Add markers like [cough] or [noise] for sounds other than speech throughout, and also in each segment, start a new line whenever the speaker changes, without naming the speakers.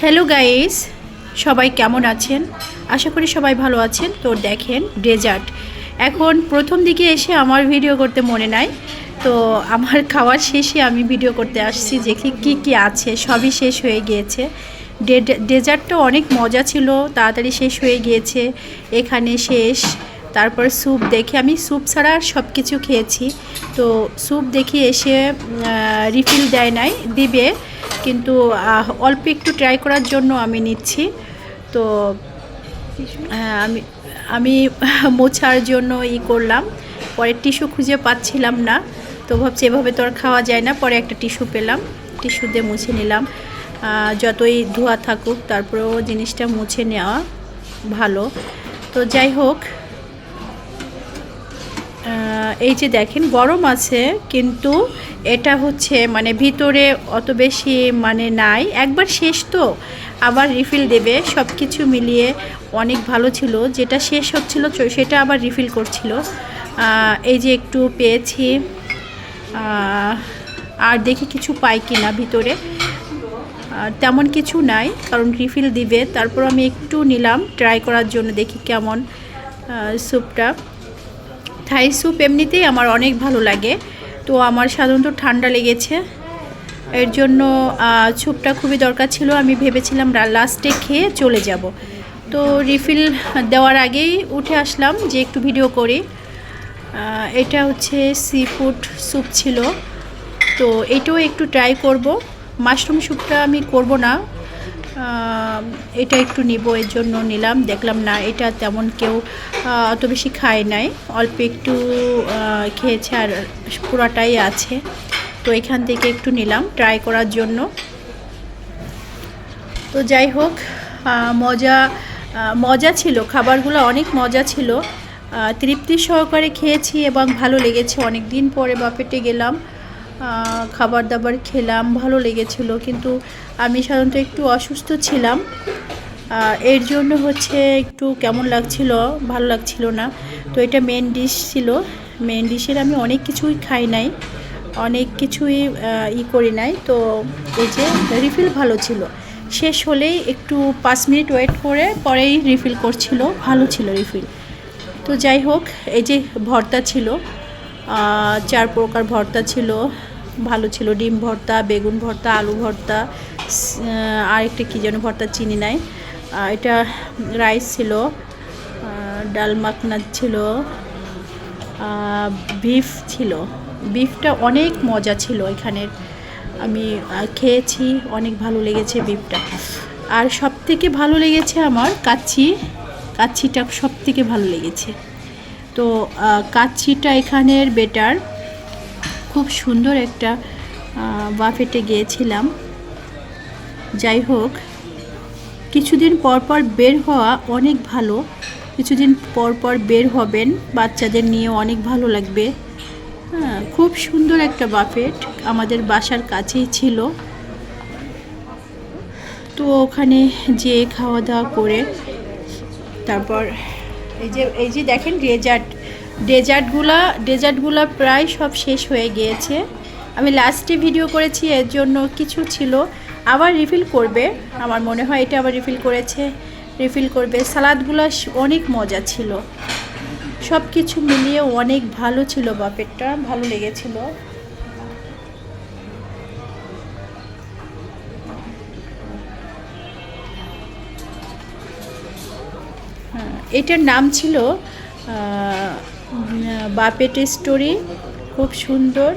Hello guys সবাই কেমন আছেন? আশা করি সবাই ভালো আছেন। তো দেখেন ডেজার্ট এখন প্রথম দিকে এসে আমার ভিডিও করতে মনে নাই। তো আমার [laughs] খাওয়ার শেষে আমি ভিডিও করতে আসছি যে কি, কী আছে। সবই শেষ হয়ে গিয়েছে। ডেজার্টটা অনেক মজা ছিল। তাড়াতাড়ি শেষ হয়ে গিয়েছে। এখানে শেষ। তারপর স্যুপ দেখে আমি স্যুপ ছাড়া সব কিছু খেয়েছি। তো স্যুপ দেখে এসে রিফিল দেয় নাই। দিবে। কিন্তু অল্প একটু ট্রাই করার জন্য আমি নিচ্ছি। তো হ্যাঁ, আমি আমি [laughs] মোছার জন্য ই করলাম। পরে টিস্যু খুঁজে পাচ্ছিলাম না। তো ভাবছি এভাবে তো আর খাওয়া যায় না। পরে একটা টিস্যু পেলাম। টিস্যু দিয়ে মুছে নিলাম। যতই ধোয়া থাকুক তারপরেও জিনিসটা মুছে নেওয়া ভালো। তো যাই হোক এই যে দেখেন, গরম আছে, কিন্তু এটা হচ্ছে মানে ভিতরে অত বেশি মানে নাই। একবার শেষ তো, আবার রিফিল দেবে সব কিছু মিলিয়ে অনেক ভালো ছিল। যেটা শেষ হচ্ছিল সেটা আবার রিফিল করছিল। এই যে একটু পেয়েছি। আর দেখি কিছু পাই কিনা ভিতরে। তেমন কিছু নাই, কারণ রিফিল দিবে। তারপর আমি একটু নিলাম ট্রাই করার জন্য দেখি কেমন স্যুপটা থাই স্যুপ এমনিতেই আমার অনেক ভালো লাগে। তো আমার সাধারণত ঠান্ডা লেগেছে। এর জন্য স্যুপটা খুবই দরকার ছিল। আমি ভেবেছিলাম লাস্টে খেয়ে চলে যাব। তো রিফিল দেওয়ার আগেই উঠে আসলাম যে একটু ভিডিও করি। এটা হচ্ছে সি ফুড স্যুপ ছিল। তো এটাও একটু ট্রাই করব। মাশরুম স্যুপটা আমি করব না। এটা একটু নিব, এর জন্য নিলাম। দেখলাম না, এটা তেমন কেউ অত বেশি খায় নাই। অল্প একটু খেয়েছে আর পুরাটাই আছে। তো এখান থেকে একটু নিলাম ট্রাই করার জন্য। তো যাই হোক মজা মজা ছিল। খাবারগুলো অনেক মজা ছিল। তৃপ্তি সহকারে খেয়েছি এবং ভালো লেগেছে। অনেক দিন পরে বাপেটে গেলাম। খাবার দাবার খেলাম, ভালো লেগেছিল। কিন্তু আমি সাধারণত একটু অসুস্থ ছিলাম। এর জন্য হচ্ছে একটু কেমন লাগছিল, ভালো লাগছিল না। তো এটা মেন ডিশ ছিল। মেন ডিশের আমি অনেক কিছুই খাই নাই। অনেক কিছুই ই করি নাই। তো এই যে রিফিল ভালো ছিল। শেষ হলেই একটু পাঁচ মিনিট ওয়েট করে পরেই রিফিল করছিল। ভালো ছিল রিফিল তো যাই হোক, এই যে ভর্তা ছিল। চার প্রকার ভর্তা ছিল। ভালো ছিল ডিম ভর্তা, বেগুন ভর্তা, আলু ভর্তা আর আরেকটা কী যেন ভর্তা চিনি নাই। এটা রাইস ছিল ডাল মাখনা ছিল বিফ ছিল। বিফটা অনেক মজা ছিল এখানের। আমি খেয়েছি, অনেক ভালো লেগেছে বিফটা। আর সব থেকে ভালো লেগেছে আমার কাচ্চি কাচ্চিটা সব থেকে ভালো লেগেছে। তো আহ, কাচ্চিটা এখানের বেটার। খুব সুন্দর একটা বাফেটে গিয়েছিলাম। যাই হোক কিছুদিন পর পর বের হওয়া অনেক ভালো। কিছুদিন পর পর বের হবেন বাচ্চাদের নিয়ে অনেক ভালো লাগবে। হ্যাঁ খুব সুন্দর একটা বাফেট আমাদের বাসার কাছেই ছিল। তো ওখানে যে খাওয়া দাওয়া করে তারপর এই যে এই যে দেখেন ডেজার্ট। ডেজার্টগুলা ডেজার্টগুলা প্রায় সব শেষ হয়ে গিয়েছে। আমি লাস্টে ভিডিও করেছি, এর জন্য কিছু ছিল। আবার রিফিল করবে, আমার মনে হয় এটা আবার রিফিল করেছে। রিফিল করবে। সালাদগুলো অনেক মজা ছিল। সব কিছু মিলিয়ে অনেক ভালো ছিল বাপেরটা, ভালো লেগেছিল। এটার নাম ছিল আহ, বাপেট স্টোরি খুব সুন্দর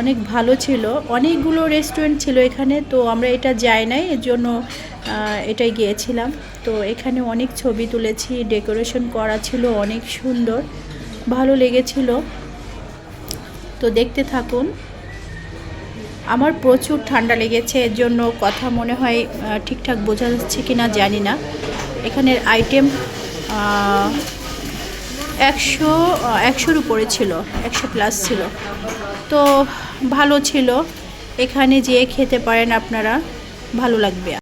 অনেক ভালো ছিল অনেকগুলো রেস্টুরেন্ট ছিল এখানে তো আমরা এটা যাই নাই এর জন্য এটাই গিয়েছিলাম। তো এখানে অনেক ছবি তুলেছি ডেকোরেশন করা ছিল অনেক সুন্দর ভালো লেগেছিল। তো দেখতে থাকুন। আমার প্রচুর ঠান্ডা লেগেছে, এর জন্য কথা মনে হয় ঠিকঠাক বোঝা যাচ্ছে কি না জানি না। এখানের আইটেম একশো একশোর উপরে ছিল, একশো প্লাস ছিল। তো ভালো ছিল। এখানে যেয়ে খেতে পারেন আপনারা, ভালো লাগবে।